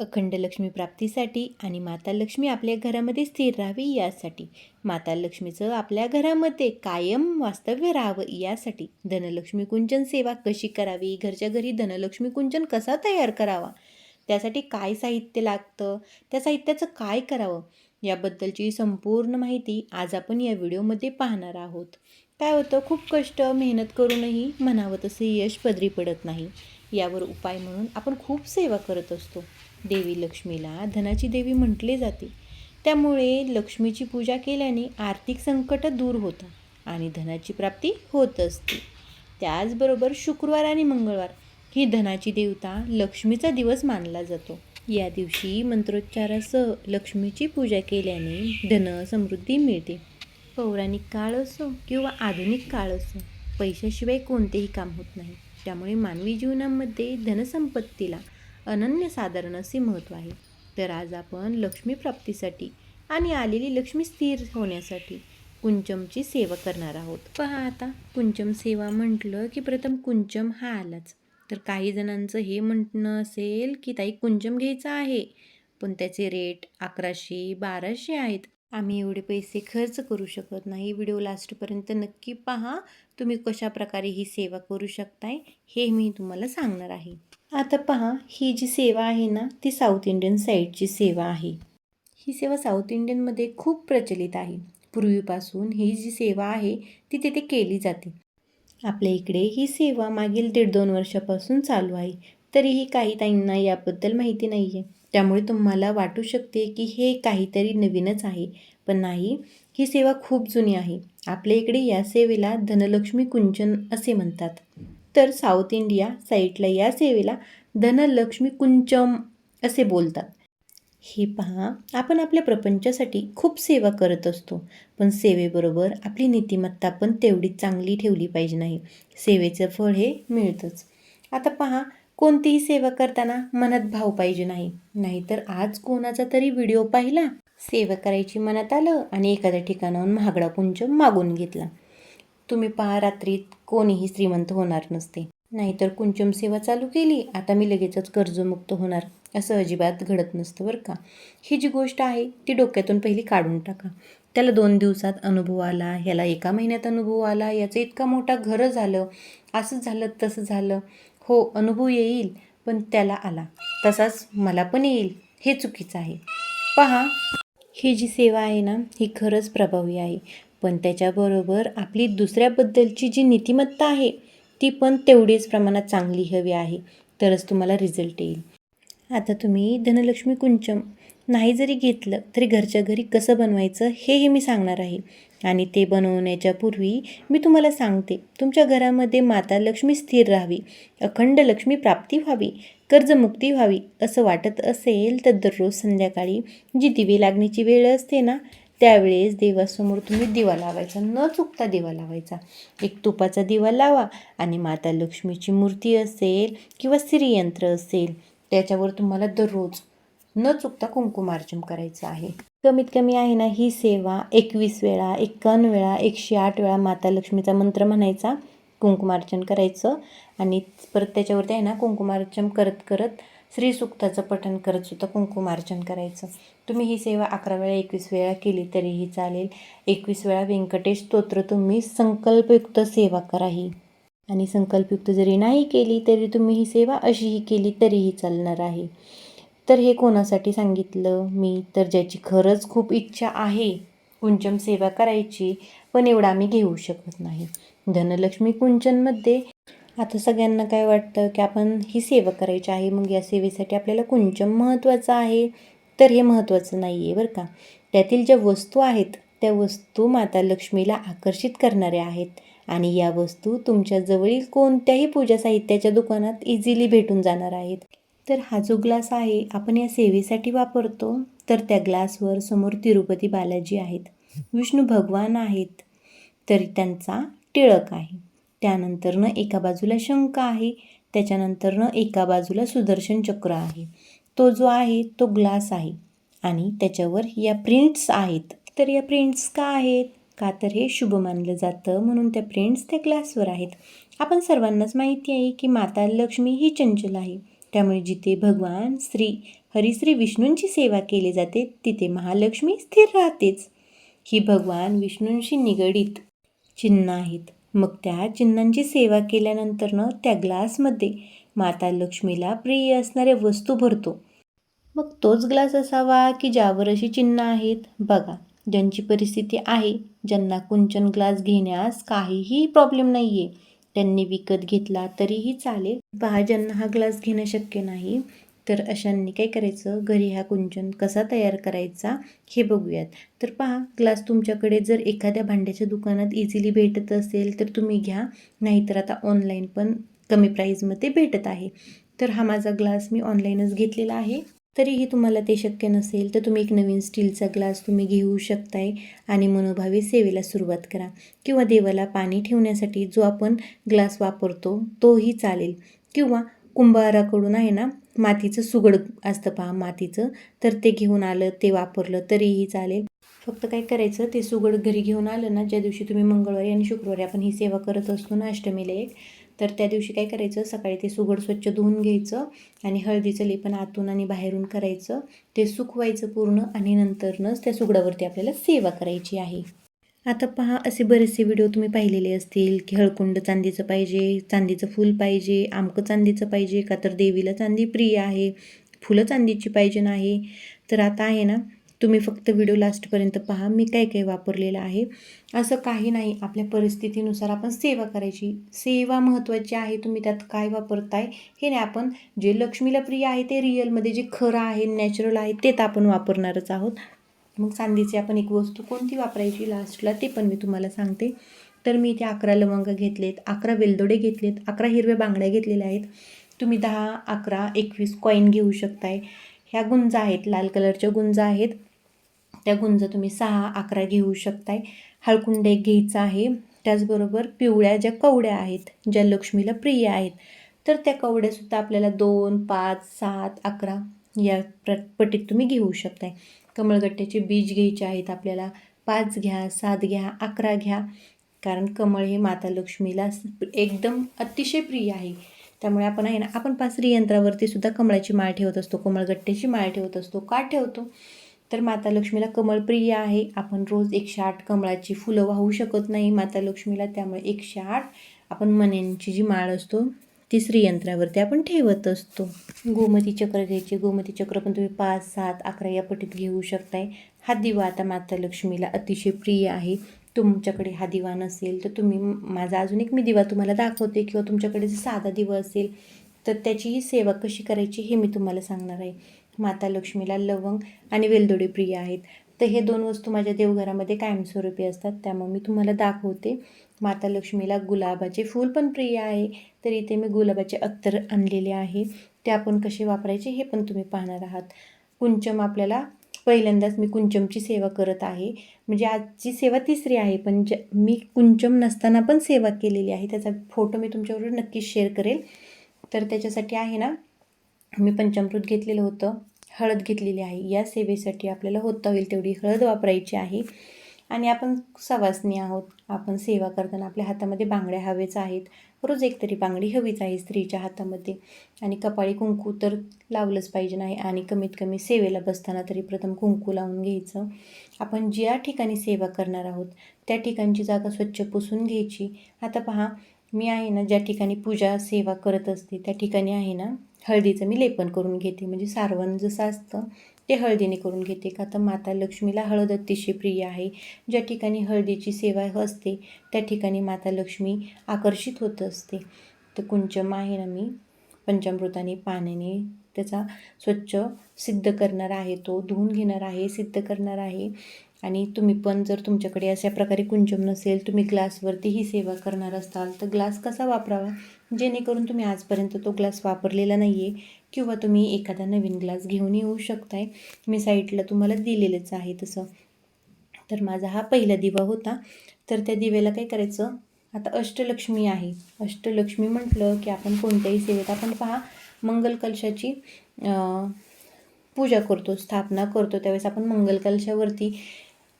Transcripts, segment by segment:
अखंड लक्ष्मी प्राप्तीसाठी आणि माता लक्ष्मी आपल्या घरामध्ये स्थिर राहावी यासाठी. माता लक्ष्मीचं आपल्या घरामध्ये कायम वास्तव्य राहावं यासाठी धनलक्ष्मी कुंचन सेवा कशी करावी? घरच्या घरी धनलक्ष्मी कुंचन कसा तयार करावा? त्यासाठी काय साहित्य लागतं? त्या साहित्याचं काय करावं? याबद्दलची संपूर्ण माहिती आज आपण या व्हिडिओमध्ये पाहणार आहोत. काय होतं? खूप कष्ट मेहनत करूनही म्हणावं तसे यश पदरी पडत नाही. यावर उपाय म्हणून आपण खूप सेवा करत असतो. देवी लक्ष्मीला धनाची देवी म्हटले जाते. त्यामुळे लक्ष्मीची पूजा केल्याने आर्थिक संकट दूर होतात आणि धनाची प्राप्ती होत असते. त्याचबरोबर शुक्रवार आणि मंगळवार ही धनाची देवता लक्ष्मीचा दिवस मानला जातो. या दिवशी मंत्रोच्चारासह लक्ष्मीची पूजा केल्याने धन समृद्धी मिळते. पौराणिक काळ असो किंवा आधुनिक काळ असो पैशाशिवाय कोणतेही काम होत नाही. त्यामुळे मानवी जीवनामध्ये धनसंपत्तीला अनन्यसाधारण असे महत्त्व आहे. तर आज आपण लक्ष्मी प्राप्तीसाठी आणि आलेली लक्ष्मी स्थिर होण्यासाठी कुंचमची सेवा करणार आहोत. पहा आता कुंचम सेवा म्हटलं की प्रथम कुंचम हा आलाच. तर काही जणांचं हे म्हणणं असेल की ताई कुंचम घ्यायचा आहे. पण त्याचे रेट अकराशे बाराशे आहेत. आम्ही एवढे पैसे खर्च करू शकत नाही. व्हिडिओ लास्टपर्यंत नक्की पहा तुम्ही कशा प्रकारे ही सेवा करू शकताय हे मी तुम्हाला सांगणार आहे. आता पहा ही जी सेवा आहे ना ती साऊथ इंडियन साईडची सेवा आहे. ही सेवा साऊथ इंडियनमध्ये खूप प्रचलित आहे. पूर्वीपासून ही जी सेवा आहे ती तिथे केली जाते. आपल्या इकडे ही सेवा मागील दीड दोन वर्षापासून चालू आहे. तरीही काही ताईंना याबद्दल माहिती नाही आहे त्यामुळे तुम्हाला वाटू शकते की हे काहीतरी नवीनच आहे. पण नाही ही सेवा खूप जुनी आहे. आपल्या इकडे या सेवेला धनलक्ष्मी कुंचन असे म्हणतात. तर साऊथ इंडिया साईडला या सेवेला धनलक्ष्मी कुंचम असे बोलतात. हे पहा आपण आपल्या प्रपंचासाठी खूप सेवा करत असतो पण सेवेबरोबर आपली नीतिमत्ता पण तेवढी चांगली ठेवली पाहिजे नाही. सेवेचं फळ हे मिळतंच. आता पहा कोणतीही सेवा करताना मनात भाव पाहिजे नाही. नाहीतर आज कोणाचा तरी व्हिडिओ पाहिला सेवा करायची मनात आलं आणि एखाद्या ठिकाणाहून महागडा कुंच मागून घेतला. तुम्ही पहा रात्रीत कोणीही श्रीमंत होणार नसते. नाहीतर कुंचम सेवा चालू केली आता मी लगेचच कर्जमुक्त होणार असं अजिबात घडत नसतं बरं का. ही जी गोष्ट आहे ती डोक्यातून पहिली काढून टाका. त्याला दोन दिवसात अनुभव आला ह्याला एका महिन्यात अनुभव आला याचं इतका मोठा घर झालं असं झालं तसं झालं. हो अनुभव येईल पण त्याला आला. तसाच मला पण येईल हे चुकीचं आहे. पहा ही जी सेवा आहे ना ही खरंच प्रभावी आहे. पण त्याच्याबरोबर आपली दुसऱ्याबद्दलची जी नीतिमत्ता आहे ती पण तेवढीच प्रमाणात चांगली हवी आहे. तरच तुम्हाला रिझल्ट येईल. आता तुम्ही धनलक्ष्मी कुंचम नाही जरी घेतलं तरी घरच्या घरी कसं बनवायचं हेही मी सांगणार आहे. आणि ते बनवण्याच्या पूर्वी मी तुम्हाला सांगते तुमच्या घरामध्ये माता लक्ष्मी स्थिर राहावी अखंड लक्ष्मी प्राप्ती व्हावी कर्जमुक्ती व्हावी असं वाटत असेल तर दररोज संध्याकाळी जी दिवे लागण्याची वेळ असते ना त्यावेळेस देवासमोर तुम्ही दिवा लावायचा न चुकता दिवा लावायचा. एक तुपाचा दिवा लावा आणि माता लक्ष्मीची मूर्ती असेल किंवा श्रीयंत्र असेल त्याच्यावर तुम्हाला दररोज न चुकता कुंकुमार्चन करायचं आहे. कमीत कमी आहे ना ही सेवा एकवीस वेळा एक्कावन्न वेळा एकशे आठ वेळा माता लक्ष्मीचा मंत्र म्हणायचा कुंकुमार्चन करायचं आणि परत त्याच्यावरती आहे ना कुंकुमार्चन करत करत श्रीसुक्ताचं पठण करत सुद्धा कुंकुमार्चन करायचं. तुम्ही ही सेवा अकरा वेळा एकवीस वेळा केली तरीही चालेल. एकवीस वेळा व्यंकटेश स्तोत्र तुम्ही संकल्पयुक्त सेवा करा ही. आणि संकल्पयुक्त जरी नाही केली तरी तुम्ही ही सेवा अशीही केली तरीही चालणार आहे. तर हे कोणासाठी सांगितलं? मी तर ज्याची खरंच खूप इच्छा आहे कुंचम सेवा करायची पण एवढा आम्ही घेऊ शकत नाही. धनलक्ष्मी कुंचनमध्ये आता सगळ्यांना काय वाटतं की आपण ही सेवा करायची आहे? मग या सेवेसाठी आपल्याला कुंचम महत्त्वाचं आहे? तर हे महत्त्वाचं नाही आहे बरं का. त्यातील ज्या वस्तू आहेत त्या वस्तू माता लक्ष्मीला आकर्षित करणाऱ्या आहेत. आणि या वस्तू तुमच्या जवळील कोणत्याही पूजा साहित्याच्या दुकानात इझिली भेटून जाणार आहेत. तर हा जो ग्लास आहे आपण या सेवेसाठी वापरतो. तर त्या ग्लासवर समोर तिरुपती बालाजी आहेत. विष्णू भगवान आहेत. तर त्यांचा टिळक आहे. त्यानंतरनं एका बाजूला शंख आहे त्याच्यानंतरनं एका बाजूला सुदर्शन चक्र आहे. तो जो आहे तो ग्लास आहे. आणि त्याच्यावर या प्रिंट्स आहेत. तर या प्रिंट्स का आहेत? का तर हे शुभ मानलं जातं म्हणून त्या प्रिंट्स त्या ग्लासवर आहेत. आपण सर्वांनाच माहिती आहे की माता लक्ष्मी ही चंचल आहे. त्यामुळे जिथे भगवान श्री हरिश्री विष्णूंची सेवा केली जाते तिथे महालक्ष्मी स्थिर राहतेच. ही भगवान विष्णूंशी निगडीत चिन्ह आहेत. मग त्या चिन्हांची सेवा केल्यानंतरनं त्या ग्लासमध्ये माता लक्ष्मीला प्रिय असणाऱ्या वस्तू भरतो. मग तोच ग्लास असावा की ज्यावर अशी चिन्ह आहेत? बघा ज्यांची परिस्थिती आहे ज्यांना कुंचन ग्लास घेण्यास काहीही प्रॉब्लेम नाही आहे त्यांनी विकत घेतला तरीही चालेल. पहा ज्यांना हा ग्लास घेणं शक्य नाही तर अशांनी काय करायचं? घरी हा कुंचन कसा तयार करायचा हे बघूयात. तर पहा ग्लास तुमच्याकडे जर एखाद्या भांड्याच्या दुकानात इझिली भेटत असेल तर तुम्ही घ्या. नाहीतर आता ऑनलाईन पण कमी प्राईजमध्ये भेटत आहे. तर हा माझा ग्लास मी ऑनलाईनच घेतलेला आहे. तरीही तुम्हाला ते शक्य नसेल तर तुम्ही एक नवीन स्टीलचा ग्लास तुम्ही घेऊ शकताय आणि मनोभावे सेवेला सुरुवात करा. किंवा देवाला पाणी ठेवण्यासाठी जो आपण ग्लास वापरतो तोही चालेल. किंवा कुंभाराकडून आहे ना मातीचं सुगड असतं पहा मातीचं. तर ते घेऊन आलं ते वापरलं तरीही चालेल. फक्त काय करायचं ते सुगड घरी घेऊन आलं ना ज्या दिवशी तुम्ही मंगळवारी आणि शुक्रवारी आपण ही सेवा करत असतो ना अष्टमीला एक तर त्या दिवशी काय करायचं सकाळी ते सुगड स्वच्छ धुवून घ्यायचं आणि हळदीचं लेपन आतून आणि बाहेरून करायचं. ते सुकवायचं पूर्ण आणि नंतरनंच त्या सुगडावरती आपल्याला सेवा करायची आहे. आता पहा असे बरेचसे व्हिडिओ तुम्ही पाहिलेले असतील की हळकुंड चांदीचं पाहिजे चांदीचं फूल पाहिजे आमकं चांदीचं पाहिजे का तर देवीला चांदी प्रिय आहे फुलं चांदीची पाहिजे नाही. तर आता आहे ना तुम्ही फक्त व्हिडिओ लास्टपर्यंत पहा मी काय काय वापरलेलं आहे. असं काही नाही आपल्या परिस्थितीनुसार आपण सेवा करायची. सेवा महत्त्वाची आहे तुम्ही त्यात काय वापरताय हे नाही आपण जे लक्ष्मीला प्रिय आहे ते रिअलमध्ये जे खरं आहे नॅचरल आहे ते तर आपण वापरणारच आहोत. मग चांदीची आपण एक वस्तू कोणती वापरायची लास्टला ते पण मी तुम्हाला सांगते. तर मी इथे अकरा लवंग घेतलेत अकरा वेलदोडे घेतलेत अकरा हिरव्या बांगड्या घेतलेल्या आहेत. तुम्ही दहा अकरा एकवीस कॉईन घेऊ शकताय. ह्या गुंजा आहेत लाल कलरच्या गुंजा आहेत. त्या गुंज तुम्ही सहा अकरा घेऊ शकताय. हळकुंडे एक घ्यायचा आहे. त्याचबरोबर पिवळ्या ज्या कवड्या आहेत ज्या लक्ष्मीला प्रिय आहेत तर त्या कवड्यासुद्धा आपल्याला दोन पाच सात अकरा या प्र पटीत तुम्ही घेऊ शकताय. कमळगट्ट्याचे बीज घ्यायचे आहेत आपल्याला. पाच घ्या सात घ्या अकरा घ्या. कारण कमळ हे माता लक्ष्मीला एकदम अतिशय प्रिय आहे. त्यामुळे आपण आहे ना आपण पासरी यंत्रावरती सुद्धा कमळाची माळ ठेवत असतो. कमळगट्ट्याची माळ ठेवत असतो. का ठेवतो? तर माता लक्ष्मीला कमळ प्रिय आहे. आपण रोज एकशे आठ कमळाची फुलं वाहू शकत नाही माता लक्ष्मीला. त्यामुळे एकशे आठ आपण मण्यांची जी माळ असतो ती श्रीयंत्रावरती आपण ठेवत असतो. गोमती चक्र घ्यायचे. गोमती चक्र पण तुम्ही पाच सात अकरा या पटीत घेऊ शकताय. हा दिवा आता माता लक्ष्मीला अतिशय प्रिय आहे. तुमच्याकडे हा दिवा नसेल तर तुम्ही माझा अजून एक मी दिवा तुम्हाला दाखवते किंवा तुमच्याकडे जर साधा दिवा असेल तर त्याचीही सेवा कशी करायची हे मी तुम्हाला सांगणार आहे. माता लक्ष्मीला लवंग आणि वेलदोडे प्रिय आहेत. तर हे दोन वस्तू माझ्या देवघरामध्ये कायमस्वरूपी असतात त्यामुळे मी तुम्हाला दाखवते. माता लक्ष्मीला गुलाबाचे फूल पण प्रिय आहे. तर इथे मी गुलाबाचे अत्तर आणलेले आहे. ते आपण कसे वापरायचे हे पण तुम्ही पाहणार आहात. कुंचम आपल्याला पहिल्यांदाच मी कुंचमची सेवा करत आहे. म्हणजे आजची सेवा तिसरी आहे पण ज मी कुंचम नसताना पण सेवा केलेली आहे. त्याचा फोटो मी तुमच्याबरोबर नक्कीच शेअर करेल. तर त्याच्यासाठी आहे ना मी पंचामृत घेतलेलं होतं. हळद घेतलेली आहे. या सेवेसाठी आपल्याला होता होईल तेवढी हळद वापरायची आहे. आणि आपण सवासनी आहोत. आपण सेवा करताना आपल्या हातामध्ये बांगड्या हवेच आहेत. रोज एक तरी बांगडी हवीच आहे स्त्रीच्या हातामध्ये. आणि कपाळी कुंकू तर लावलंच पाहिजे नाही आणि कमीत कमी सेवेला बसताना तरी प्रथम कुंकू लावून घ्यायचं. आपण ज्या ठिकाणी सेवा करणार आहोत त्या ठिकाणची जागा स्वच्छ पुसून घ्यायची. आता पहा मी आहे ना ज्या ठिकाणी पूजा सेवा करत असते त्या ठिकाणी आहे ना हळदीचं मी लेपन करून घेते. म्हणजे सारवण जसं असतं ते हळदीने करून घेते. का तर माता लक्ष्मीला हळद अतिशय प्रिय आहे. ज्या ठिकाणी हळदीची सेवा असते त्या ठिकाणी माता लक्ष्मी आकर्षित होत असते. तर कुंचम आहे ना मी. पंचामृताने पाण्याने त्याचा स्वच्छ सिद्ध करणार आहे. तो धुवून घेणार आहे सिद्ध करणार आहे. आणि तुम्ही पण जर तुमच्याकडे अशा प्रकारे कुंचम नसेल तुम्ही ग्लासवरती ही सेवा करणार असाल तर ग्लास कसा वापरावा? जेणेकरून तुम्ही आजपर्यंत तो ग्लास वापरलेला नाही आहे किंवा तुम्ही एखादा नवीन ग्लास घेऊन येऊ शकताय. मी साईडला तुम्हाला दिलेलंच आहे तसं. तर माझा हा पहिला दिवा होता. तर त्या दिव्याला काय करायचं? आता अष्टलक्ष्मी आहे. अष्टलक्ष्मी म्हटलं की आपण कोणत्याही सेवेत आपण पहा मंगल कलशाची पूजा करतो स्थापना करतो. त्यावेळेस आपण मंगल कलशावरती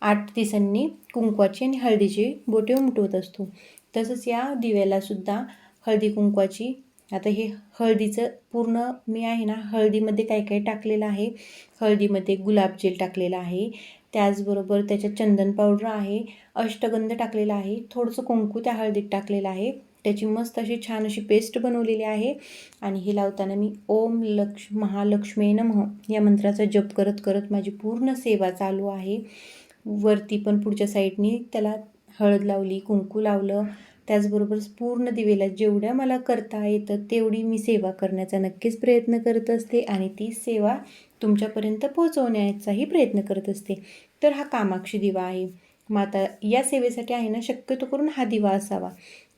आठ दिवसांनी कुंकवाची आणि हळदीची बोटे उमटवत असतो. तसंच या दिव्यालासुद्धा हळदी कुंकवाची आता हे हळदीचं पूर्ण मी आहे ना हळदीमध्ये काय काय टाकलेलं आहे? हळदीमध्ये गुलाब जेल टाकलेलं आहे. त्याचबरोबर त्याच्यात चंदन पावडर आहे. अष्टगंध टाकलेला आहे. थोडंसं कुंकू त्या हळदीत टाकलेलं आहे. त्याची मस्त अशी छान अशी पेस्ट बनवलेली आहे. आणि हे लावताना मी ओम लक्ष महालक्ष्मी नमः या मंत्राचा जप करत करत माझी पूर्ण सेवा चालू आहे. वरती पण पुढच्या साईडनी त्याला हळद लावली कुंकू लावलं. त्याचबरोबर पूर्ण दिवेला जेवढ्या मला करता येतं तेवढी मी सेवा करण्याचा नक्कीच प्रयत्न करत असते आणि ती सेवा तुमच्यापर्यंत पोहोचवण्याचाही प्रयत्न करत असते. तर हा कामाक्षी दिवा आहे. माता या सेवेसाठी आहे ना शक्यतो करून हा दिवा असावा.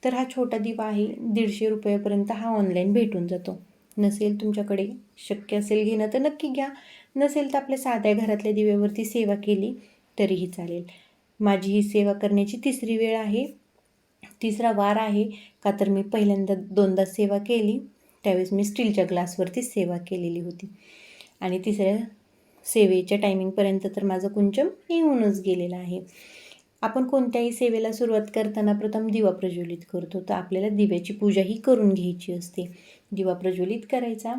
तर हा छोटा दिवा आहे दीडशे रुपयापर्यंत हा ऑनलाईन भेटून जातो. नसेल तुमच्याकडे शक्य असेल घेणं तर नक्की घ्या. नसेल तर आपल्या साध्या घरातल्या दिव्यावरती सेवा केली तरीही चालेल. माझी ही सेवा करण्याची तिसरी वेळ आहे. तिसरा वार आहे. का तर मी पहिल्यांदा दोनदा सेवा केली. त्यावेळेस मी स्टीलच्या ग्लासवरती सेवा केलेली होती. आणि तिसऱ्या सेवेच्या टायमिंगपर्यंत तर माझं कुंचम येऊनच गेलेलं आहे. आपण कोणत्याही सेवेला सुरुवात करताना प्रथम दिवा प्रज्वलित करतो. तर आपल्याला दिव्याची पूजाही करून घ्यायची असते. दिवा प्रज्वलित करायचा.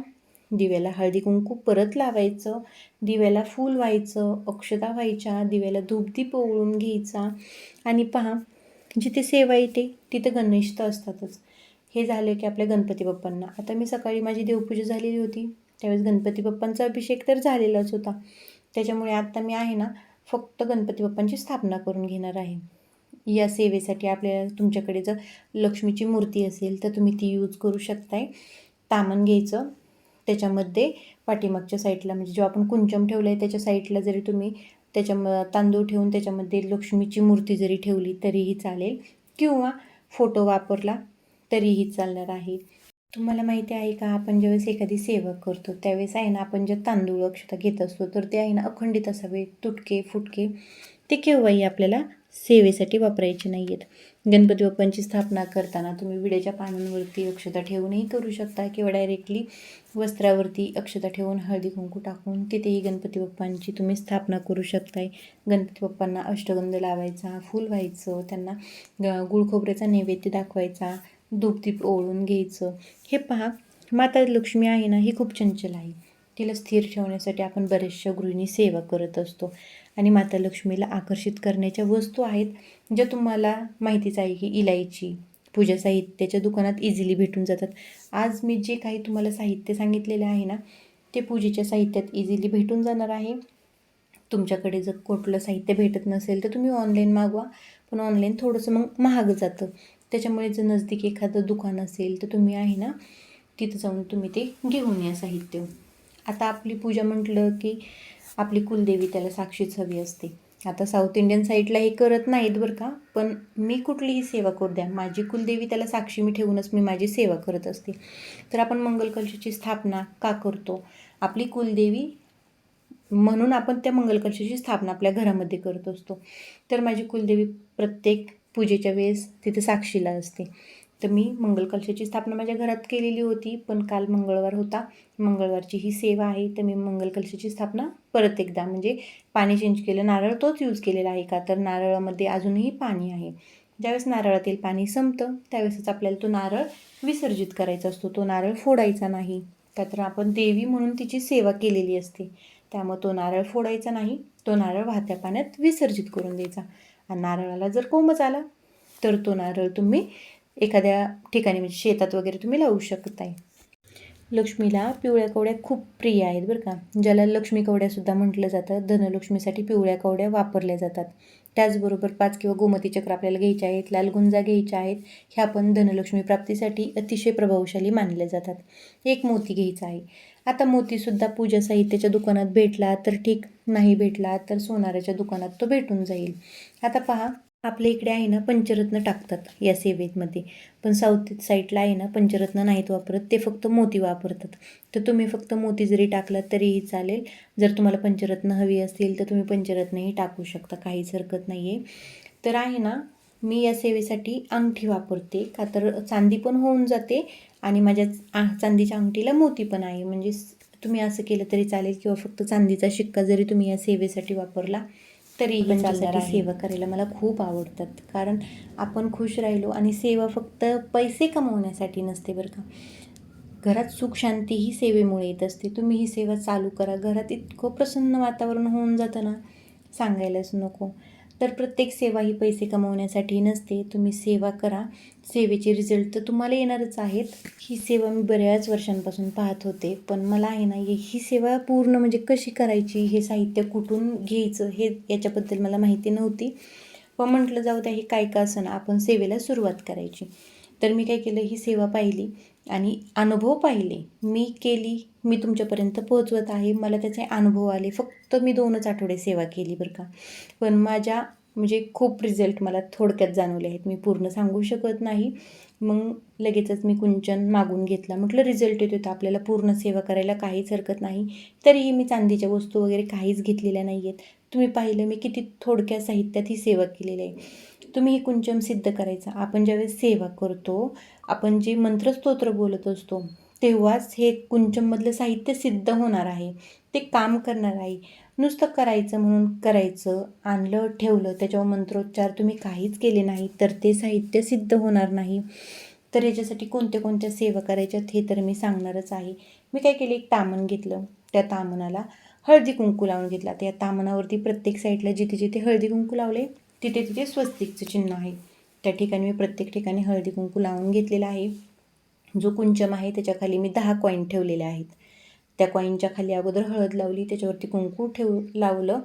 दिव्याला हळदी कुंकू परत लावायचं. दिव्याला फूल व्हायचं. अक्षता व्हायच्या. दिव्याला धूपदीप ओवळून घ्यायचा. आणि पहा जिथे सेवा येते तिथं गणेश तर असतातच. हे झालं की आपल्या गणपती बाप्पांना. आता मी सकाळी माझी देवपूजा झालेली होती. त्यावेळेस गणपती बाप्पांचा अभिषेक तर झालेलाच होता. त्याच्यामुळे आत्ता मी आहे ना फक्त गणपती बाप्पांची स्थापना करून घेणार आहे. या सेवेसाठी आपल्याला तुमच्याकडे जर लक्ष्मीची मूर्ती असेल तर तुम्ही ती यूज करू शकताय. तामण घ्यायचं. त्याच्यामध्ये पाठीमागच्या साईडला म्हणजे जो आपण कुंचम ठेवलं आहे त्याच्या साईडला जरी तुम्ही त्याच्याम तांदूळ ठेवून त्याच्यामध्ये लक्ष्मीची मूर्ती जरी ठेवली तरीही चालेल किंवा फोटो वापरला तरीही चालणार आहे. तुम्हाला माहिती आहे का आपण ज्यावेळेस एखादी सेवा करतो त्यावेळेस आहे ना आपण जे तांदूळ अक्षता घेत असतो तर ते आहे ना अखंडित असावे तुटके फुटके ते केव्हाही आपल्याला सेवेसाठी वापरायचे नाही आहेत गणपती बाप्पांची स्थापना करताना तुम्ही विड्याच्या पानांवरती अक्षता ठेवूनही करू शकता किंवा डायरेक्टली वस्त्रावरती अक्षता ठेवून हळदी कुंकू टाकून तिथेही गणपती बाप्पांची तुम्ही स्थापना करू शकताय. गणपती बाप्पांना अष्टगंध लावायचा फूल व्हायचं त्यांना ग नैवेद्य दाखवायचा धूपदीप ओळून घ्यायचं. हे पहा माता लक्ष्मी आहे ना ही खूप चंचल आहे. तिला स्थिर ठेवण्यासाठी आपण बऱ्याचशा गृहिणी सेवा करत असतो. आणि माता लक्ष्मीला आकर्षित करण्याच्या वस्तू आहेत ज्या तुम्हाला माहितीच आहे की इलायची पूजा साहित्याच्या दुकानात इझिली भेटून जातात. आज मी जे काही तुम्हाला साहित्य सांगितलेले आहे ना ते पूजेच्या साहित्यात इझिली भेटून जाणार आहे. तुमच्याकडे जर कुठलं साहित्य भेटत नसेल तर तुम्ही ऑनलाईन मागवा पण ऑनलाईन थोडंसं मग महाग जातं. त्याच्यामुळे जर नजदीक एखादं दुकान असेल तर तुम्ही आहे ना तिथं जाऊन तुम्ही ते घेऊन या साहित्य. आता आपली पूजा म्हटलं की आपली कुलदेवी त्याला साक्षीच हवी असते. आता साऊथ इंडियन साईडला हे करत नाहीत बरं का पण मी कुठलीही सेवा करू द्या. माझी कुलदेवी त्याला साक्षी मी ठेवूनच मी माझी सेवा करत असते. तर आपण मंगलकलशाची स्थापना का करतो? आपली कुलदेवी म्हणून आपण त्या मंगलकलशाची स्थापना आपल्या घरामध्ये करत असतो. तर माझी कुलदेवी प्रत्येक पूजेच्या वेळेस तिथे साक्षीला असते. तर मी मंगलकलशाची स्थापना माझ्या घरात केलेली होती पण काल मंगळवार होता. मंगळवारची ही सेवा आहे तर मी मंगलकलशाची स्थापना परत एकदा म्हणजे पाणी चेंज केलं नारळ तोच यूज केलेला आहे का? तर नारळामध्ये अजूनही पाणी आहे. ज्यावेळेस नारळातील पाणी संपतं त्यावेळेसच आपल्याला तो नारळ विसर्जित करायचा असतो तो नारळ फोडायचा नाही. का तर आपण देवी म्हणून तिची सेवा केलेली असते. त्यामुळे तो नारळ फोडायचा नाही तो नारळ वाहत्या पाण्यात विसर्जित करून द्यायचा. आणि नारळाला जर कोंबच आला तर तो नारळ तुम्ही एखाद्या ठिकाणी म्हणजे शेतात वगैरे तुम्ही लावू शकताय लक्ष्मीला पिवळ्या कवड्या खूप प्रिय आहेत बरं का. ज्याला लक्ष्मी कवड्यासुद्धा म्हटलं जातं. धनलक्ष्मीसाठी पिवळ्या कवड्या वापरल्या जातात. त्याचबरोबर पाच किंवा गोमती चक्र आपल्याला घ्यायच्या आहेत लाल गुंजा घ्यायच्या आहेत. ह्या पण धनलक्ष्मी प्राप्तीसाठी अतिशय प्रभावशाली मानल्या जातात. एक मोती घ्यायचा आहे. आता मोतीसुद्धा पूजा साहित्याच्या दुकानात भेटला तर ठीक. नाही भेटला तर सोनाराच्या दुकानात तो भेटून जाईल. आता पहा आपल्या इकडे आहे ना पंचरत्न टाकतात या सेवेमध्ये पण साऊथ साईडला आहे ना पंचरत्न नाहीत वापरत ते फक्त मोती वापरतात. तर तुम्ही फक्त मोती जरी टाकलात तरीही चालेल. जर तुम्हाला पंचरत्न हवी असतील तर तुम्ही पंचरत्नही टाकू शकता काहीच हरकत नाही आहे तर आहे ना मी या सेवेसाठी अंगठी वापरते. का तर चांदी पण होऊन जाते आणि माझ्या आ चांदीच्या अंगठीला मोती पण आहे. म्हणजे तुम्ही असं केलं तरी चालेल किंवा फक्त चांदीचा शिक्का जरी तुम्ही या सेवेसाठी वापरला तरीही चालणार सेवा करायला मला खूप आवडतात. कारण आपण खुश राहिलो आणि सेवा फक्त पैसे कमवण्यासाठी नसते बरं का. घरात सुख शांती ही सेवेमुळे येत असते. तुम्ही ही सेवा चालू करा. घरात इतकं प्रसन्न वातावरण होऊन जातं ना. सांगायलाच नको. तर प्रत्येक सेवा ही पैसे कमवण्यासाठी नसते. तुम्ही सेवा करा. सेवेचे रिझल्ट तर तुम्हाला येणारच आहेत. ही सेवा मी बऱ्याच वर्षांपासून पाहत होते. पण मला आहे ना ही ही सेवा पूर्ण म्हणजे कशी करायची हे साहित्य कुठून घ्यायचं हे याच्याबद्दल मला माहिती नव्हती. व म्हटलं जाऊ द्या हे काय का असं ना आपण सेवेला सुरुवात करायची. तर मी काय केलं ही सेवा पाहिली. आणि अनुभव पाहिले. मी केली. मी तुमच्यापर्यंत पोहोचवत आहे. मला त्याचे अनुभव आले. फक्त मी दोनच आठवडे सेवा केली बरं का. पण माझ्या म्हणजे खूप रिझल्ट मला थोडक्यात जाणवले आहेत. मी पूर्ण सांगू शकत नाही. मग लगेचच मी कुंचन मागून घेतला. म्हटलं रिझल्ट येतो तर आपल्याला पूर्ण सेवा करायला काहीच हरकत नाही. तरीही मी चांदीच्या वस्तू वगैरे काहीच घेतलेल्या नाही आहेत तुम्ही पाहिलं मी किती थोडक्या साहित्यात ही सेवा केलेली आहे. तुम्ही हे कुंचम सिद्ध करायचा. आपण ज्यावेळेस सेवा करतो आपण जे मंत्रस्तोत्र बोलत असतो तेव्हाच हे कुंचममधलं साहित्य सिद्ध होणार आहे. ते काम करणार आहे. नुसतं करायचं म्हणून करायचं आणलं ठेवलं त्याच्यावर मंत्रोच्चार तुम्ही काहीच केले नाही तर ते साहित्य सिद्ध होणार नाही. तर याच्यासाठी कोणत्या कोणत्या सेवा करायच्यात हे तर मी सांगणारच आहे. मी काय केलं एक तामण घेतलं. त्या तामणाला हळदी कुंकू लावून घेतला. त्या तामणावरती प्रत्येक साईडला जिथे जिथे हळदी कुंकू लावले तिथे तिथे स्वस्तिकचं चिन्ह आहे. त्या ठिकाणी मी प्रत्येक ठिकाणी हळदी कुंकू लावून घेतलेला आहे. जो कुंचम आहे त्याच्याखाली मी दहा कॉईन ठेवलेले आहेत. त्या कॉईनच्या खाली अगोदर हळद लावली त्याच्यावरती कुंकू ठेव लावलं.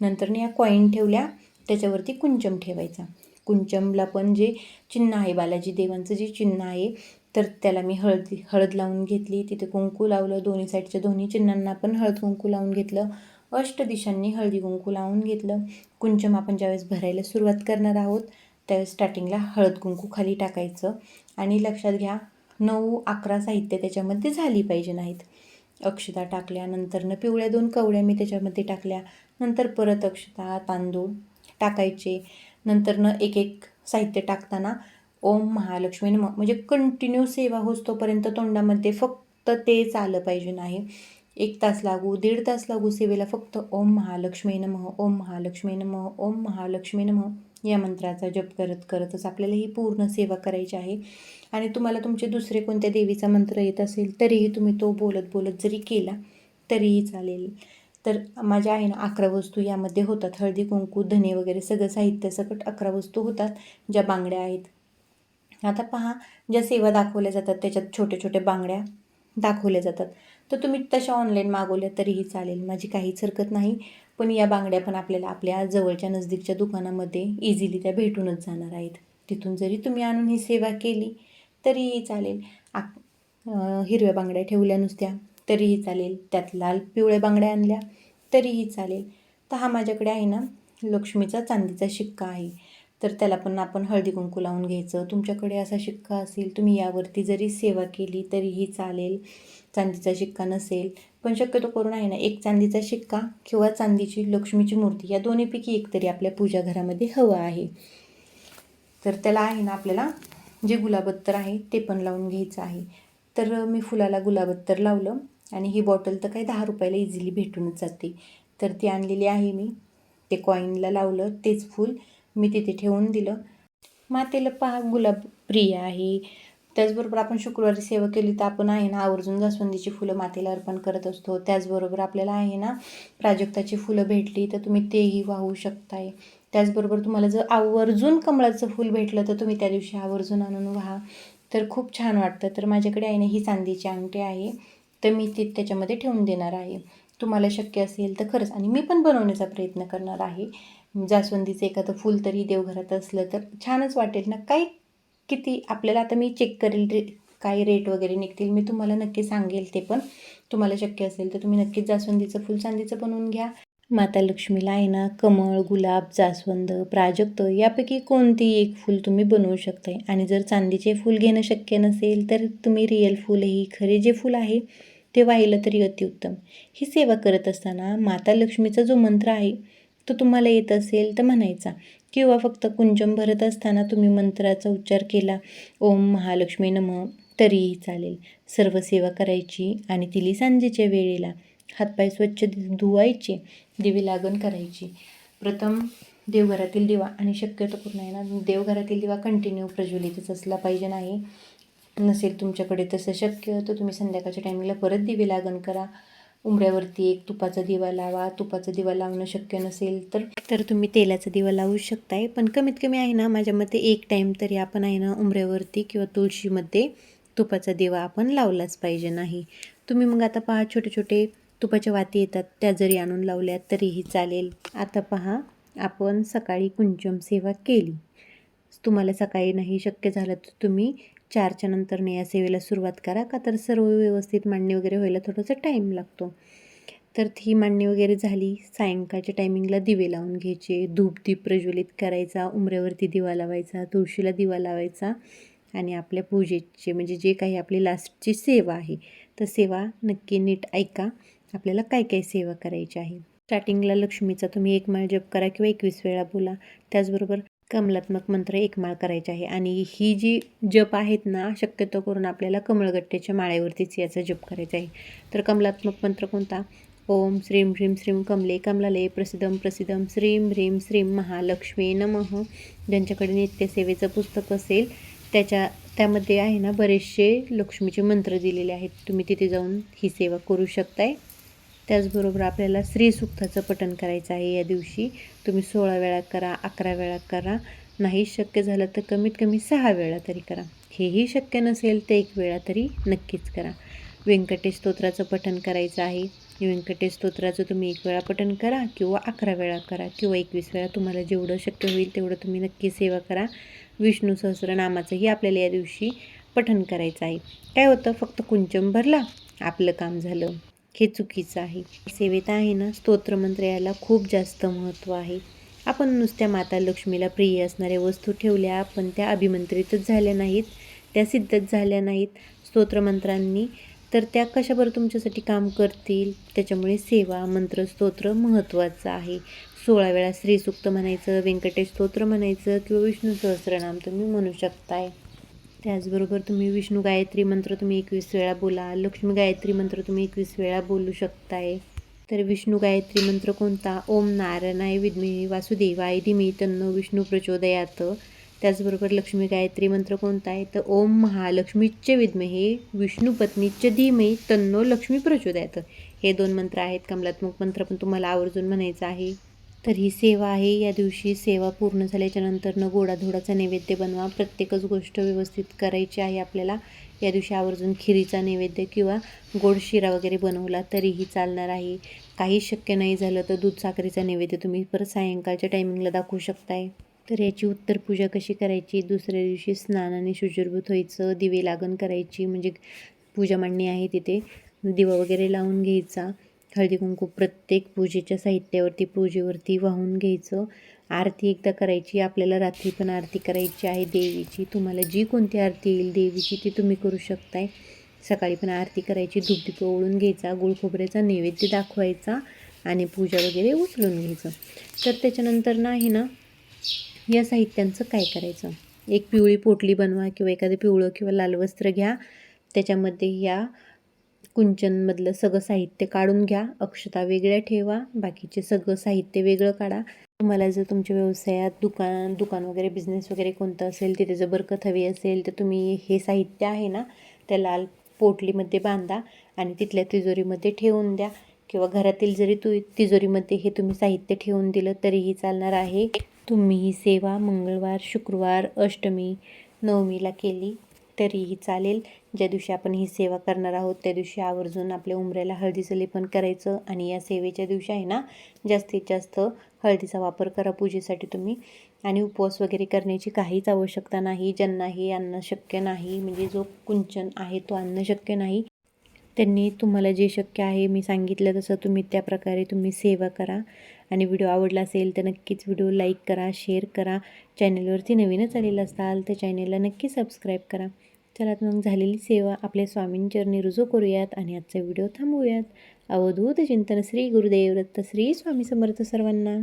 नंतर या कॉईन ठेवल्या त्याच्यावरती कुंचम ठेवायचा. कुंचमला पण जे चिन्ह आहे बालाजी देवांचं जे चिन्ह आहे तर त्याला मी हळदी हळद लावून घेतली. तिथे कुंकू लावलं दोन्ही साईडच्या दोन्ही चिन्हांना पण हळद कुंकू लावून घेतलं. अष्ट दिशांनी हळदी कुंकू लावून घेतलं. कुंचम आपण ज्यावेळेस भरायला सुरुवात करणार आहोत त्यावेळेस स्टार्टिंगला हळद कुंकू खाली टाकायचं. आणि लक्षात घ्या नऊ अकरा साहित्य त्याच्यामध्ये झाली पाहिजे नाहीत. अक्षता टाकल्या नंतरनं पिवळ्या दोन कवड्या मी त्याच्यामध्ये टाकल्या. नंतर परत अक्षता तांदूळ टाकायचे. नंतरनं एक एक साहित्य टाकताना ओम महालक्ष्मी नम. म्हणजे कंटिन्यू सेवा होतोपर्यंत तोंडामध्ये फक्त तेच आलं पाहिजे नाही. एक तास लागू दीड तास लागू सेवेला फक्त ओम महालक्ष्मी नमः ओम महालक्ष्मी नमः ओम महालक्ष्मी नमः या मंत्राचा जप करत करतच आपल्याला ही पूर्ण सेवा करायची आहे. आणि तुम्हाला तुमचे दुसरे कोणत्या देवीचा मंत्र येत असेल तरीही तुम्ही तो बोलत बोलत जरी केला तरीही चालेल. तर माझ्या आहे ना अकरा वस्तू यामध्ये होतात. हळदी कुंकू धने वगैरे सगळं साहित्य सकट अकरा वस्तू होतात ज्या बांगड्या आहेत. आता पहा ज्या सेवा दाखवल्या जातात त्याच्यात छोट्या छोट्या बांगड्या दाखवल्या जातात. तर तुम्ही तशा ऑनलाईन मागवल्या तरीही चालेल. माझी काहीच हरकत नाही. पण या बांगड्या पण आपल्याला आपल्या जवळच्या नजदीकच्या दुकानामध्ये इझिली त्या भेटूनच जाणार आहेत. तिथून जरी तुम्ही आणून ही सेवा केली तरीही चालेल. आ हिरव्या बांगड्या ठेवल्या नुसत्या तरीही चालेल. त्यात लाल पिवळ्या बांगड्या आणल्या तरीही चालेल. तर हा माझ्याकडे आहे ना लक्ष्मीचा चांदीचा शिक्का आहे. तर त्याला पण आपण हळदी कुंकू लावून घ्यायचं. तुमच्याकडे असा शिक्का असेल तुम्ही यावरती जरी सेवा केली तरीही चालेल चांदीचा शिक्का नसेल. पण शक्यतो करून आहे ना एक चांदीचा शिक्का किंवा चांदीची लक्ष्मीची मूर्ती या दोन्हीपैकी एक तरी आपल्या पूजा घरामध्ये हवं आहे. तर त्याला आहे ना आपल्याला जे गुलाबत्तर आहे ते पण लावून घ्यायचं आहे. तर मी फुलाला गुलाबत्तर लावलं आणि ही बॉटल तर काही दहा रुपयाला इझिली भेटूनच जाते. तर ती आणलेली आहे मी. ते कॉईनला लावलं तेच फूल. मी तिथे ठेवून दिलं. मातेला पहा गुलाब प्रिय आहे. त्याचबरोबर आपण शुक्रवारी सेवा केली तर आपण आहे ना आवर्जून जास्वंदीची फुलं मातेला अर्पण करत असतो. त्याचबरोबर आपल्याला आहे ना प्राजक्ताची फुलं भेटली तर तुम्ही तेही वाहू शकताय. त्याचबरोबर तुम्हाला जर आवर्जून कमळाचं फूल भेटलं तर तुम्ही त्या दिवशी आवर्जून आणून व्हा. तर खूप छान वाटतं. तर माझ्याकडे आहे ना ही चांदीची अंगठी आहे. तर मी ती त्याच्यामध्ये ठेवून देणार आहे. तुम्हाला शक्य असेल तर खरंच आणि मी पण बनवण्याचा प्रयत्न करणार आहे. जास्वंदीचं एखादं फूल तरी देवघरात असलं तर छानच वाटेल ना. काही किती आपल्याला आता मी चेक करेल रे काही रेट वगैरे निघतील मी तुम्हाला नक्की सांगेल ते पण. तुम्हाला शक्य असेल तर तुम्ही नक्कीच जास्वंदीचं फुल चांदीचं बनवून घ्या. माता लक्ष्मीला आहे ना कमळ गुलाब जास्वंद प्राजक्त यापैकी कोणतीही एक फूल तुम्ही बनवू शकताय? आणि जर चांदीचे फूल घेणं शक्य नसेल तर तुम्ही रिअल फूलही खरे जे फूल आहे ते वाहिलं तरी अतिउत्तम. ही सेवा करत असताना माता लक्ष्मीचा जो मंत्र आहे तो तुम्हाला येत असेल तर म्हणायचा. किंवा फक्त कुंजम भरत असताना तुम्ही मंत्राचा उच्चार केला. ओम महालक्ष्मी नम. तरीही चालेल. सर्व सेवा करायची आणि तिली सांजेच्या वेळेला हातपाय स्वच्छ धुवायचे. दिवी लागण करायची. प्रथम देवघरातील दिवा आणि शक्यतो पूर्ण आहे ना देवघरातील दिवा कंटिन्यू प्रज्वलितच असला पाहिजे नाही. नसेल तुमच्याकडे तसं शक्य तर तुम्ही संध्याकाळच्या टायमिंगला परत दिवे लागण करा. उंबऱ्यावरती एक तुपाचा दिवा लावा. तुपाचा दिवा लावणं शक्य नसेल तर तर तुम्ही तेलाचा दिवा लावू शकताय. पण कमीत कमी आहे ना माझ्या मते एक टाईम तरी आपण आहे ना उंबऱ्यावरती किंवा तुळशीमध्ये तुपाचा दिवा आपण लावलाच पाहिजे नाही. तुम्ही मग आता पहा छोटे छोटे तुपाच्या वाती येतात त्या जरी आणून लावल्या तरीही चालेल. आता पहा आपण सकाळी कुंचम सेवा केली. तुम्हाला सकाळी नाही शक्य झालं तर तुम्ही चारच्या नंतरने या सेवेला सुरुवात करा का तर सर्व व्यवस्थित मांडणी वगैरे व्हायला थोडासा टाईम लागतो. तर ती मांडणी वगैरे झाली सायंकाळच्या टायमिंगला दिवे लावून घ्यायचे धूप दीप प्रज्वलित करायचा उमऱ्यावरती दिवा लावायचा तुळशीला दिवा लावायचा आणि आपल्या पूजेचे म्हणजे जे काही आपली लास्टची सेवा आहे तर सेवा नक्की नीट ऐका आपल्याला काय काय सेवा करायची आहे. स्टार्टिंगला लक्ष्मीचा तुम्ही एक माळ जप करा किंवा एकवीस वेळा बोला. त्याचबरोबर कमलात्मक मंत्र एक माळ करायचे आहे. आणि ही जी जप आहेत ना शक्यतो करून आपल्याला कमळगट्ट्याच्या माळेवरतीच याचा जप करायचा आहे. तर कमलात्मक मंत्र कोणता? ओम श्रीम ह्रीम श्रीम कमले कमलाले प्रसिद्धम प्रसिद्धम श्रीम ह्रीम श्रीम महालक्ष्मी नमः. ज्यांच्याकडे नित्यसेवेचं पुस्तक असेल त्याच्या त्यामध्ये आहे ना बरेचसे लक्ष्मीचे मंत्र दिलेले आहेत. तुम्ही तिथे जाऊन ही सेवा करू शकताय. त्याचबरोबर आपल्याला श्रीसुक्ताचं पठण करायचं आहे या दिवशी. तुम्ही सोळा वेळा करा अकरा वेळा करा. नाही शक्य झालं तर कमीत कमी सहा वेळा तरी करा. हेही शक्य नसेल तर एक वेळा तरी नक्कीच करा. व्यंकटेश स्तोत्राचं पठण करायचं आहे. व्यंकटेश स्तोत्राचं तुम्ही एक वेळा पठण करा किंवा अकरा वेळा करा किंवा एकवीस वेळा. तुम्हाला जेवढं शक्य होईल तेवढं तुम्ही नक्की सेवा करा. विष्णू सहस्रनामाचंही आपल्याला या दिवशी पठण करायचं आहे. काय होतं? फक्त कुंचम भरला आपलं काम झालं. हे चुकीचं आहे. सेवेत आहे ना स्तोत्रमंत्र याला खूप जास्त महत्त्व आहे. आपण नुसत्या माता लक्ष्मीला प्रिय असणाऱ्या वस्तू ठेवल्या पण त्या अभिमंत्रितच झाल्या नाहीत त्या सिद्धच झाल्या नाहीत स्तोत्रमंत्रांनी तर त्या कशा बरं तुमच्यासाठी काम करतील? त्याच्यामुळे सेवा मंत्र स्तोत्र महत्त्वाचं आहे. सोळा वेळा श्रीसुक्त म्हणायचं व्यंकटेश स्तोत्र म्हणायचं किंवा विष्णू सहस्रनाम तुम्ही म्हणू शकताय. त्याचबरोबर तुम्ही विष्णू गायत्री मंत्र तुम्ही एकवीस वेळा बोला लक्ष्मी गायत्री मंत्र तुम्ही एकवीस वेळा बोलू शकताय. तर विष्णू गायत्री मंत्र कोणता? ओम नारायणाय विद्मी वासुदेवाय धीमे तन्नो विष्णू प्रचोदयात. त्याचबरोबर लक्ष्मी गायत्री मंत्र कोणता आहे? तर ओम महालक्ष्मीचे विद्महे विष्णू पत्नीचे धीमे तन्नो लक्ष्मी प्रचोदयात. हे दोन मंत्र आहेत. कमलात्मक मंत्र पण तुम्हाला आवर्जून म्हणायचं आहे. तर ही सेवा आहे. या दिवशी सेवा पूर्ण झाल्याच्या नंतरनं गोडाधोडाचा नैवेद्य बनवा. प्रत्येकच गोष्ट व्यवस्थित करायची आहे आपल्याला. या दिवशी आवर्जून खिरीचा नैवेद्य किंवा गोड शिरा वगैरे बनवला तरीही चालणार आहे. काही शक्य नाही झालं तर दूध साखरेचा नैवेद्य तुम्ही परत सायंकाळच्या टायमिंगला दाखवू शकताय. तर याची उत्तर पूजा कशी करायची? दुसऱ्या दिवशी स्नानाने शुचिर्भूत व्हायचं. दिवे लागण करायची. म्हणजे पूजा मांडणी आहे तिथे. दिवा वगैरे लावून घ्यायचा. हळदी कुंकू प्रत्येक पूजेच्या साहित्यावरती पूजेवरती वाहून घ्यायचं. आरती एकदा करायची आपल्याला रात्री पण आरती करायची आहे देवीची. तुम्हाला जी कोणती आरती येईल देवीची ती तुम्ही करू शकताय. सकाळी पण आरती करायची धूपदीप ओळून घ्यायचा गुळ खोबऱ्याचा नैवेद्य दाखवायचा आणि पूजा वगैरे उचलून घ्यायचं. तर त्याच्यानंतर नाही ना या साहित्यांचं काय करायचं? एक पिवळी पोटली बनवा किंवा एखादं पिवळं किंवा लाल वस्त्र घ्या. त्याच्यामध्ये या कुंचनमधलं सगळं साहित्य काढून घ्या. अक्षता वेगळ्या ठेवा. बाकीचे सगळं साहित्य वेगळं काढा. तुम्हाला जर तुमच्या व्यवसायात दुकान दुकान वगैरे बिझनेस वगैरे कोणतं असेल तिथे जर बरकत हवी असेल तर तुम्ही हे साहित्य आहे ना त्या लाल पोटलीमध्ये बांधा आणि तिथल्या तिजोरीमध्ये ठेवून द्या. किंवा घरातील जरी तु तिजोरीमध्ये हे तुम्ही साहित्य ठेवून दिलं तरीही चालणार आहे. तुम्ही ही सेवा मंगळवार शुक्रवार अष्टमी नवमीला केली. तरीही चालेल. ज्या दिवशी आपण ही सेवा करणार आहोत त्या दिवशी आवर्जून आपल्या उमऱ्याला हळदीचं लेपन करायचं. आणि या सेवेच्या दिवशी आहे ना जास्तीत जास्त हळदीचा वापर करा पूजेसाठी तुम्ही. आणि उपवास वगैरे करण्याची काहीच आवश्यकता नाही. ज्यांनाही आणणं शक्य नाही म्हणजे जो कुंचन आहे तो आणणं शक्य नाही त्यांनी तुम्हाला जे शक्य आहे मी सांगितलं तसं तुम्ही त्या प्रकारे तुम्ही सेवा करा. आणि व्हिडिओ आवडला असेल तर नक्कीच व्हिडिओ लाईक करा शेअर करा. चॅनलवरती नवीनच आलेलं असाल तर चॅनलला नक्की सबस्क्राईब करा. चला मग झालेली सेवा आपल्या स्वामींचरणी रुजू करूयात आणि आजचा व्हिडिओ थांबवूयात. अवधूत चिंतन श्री गुरुदेव दत्त श्री स्वामी समर्थ सर्वांना.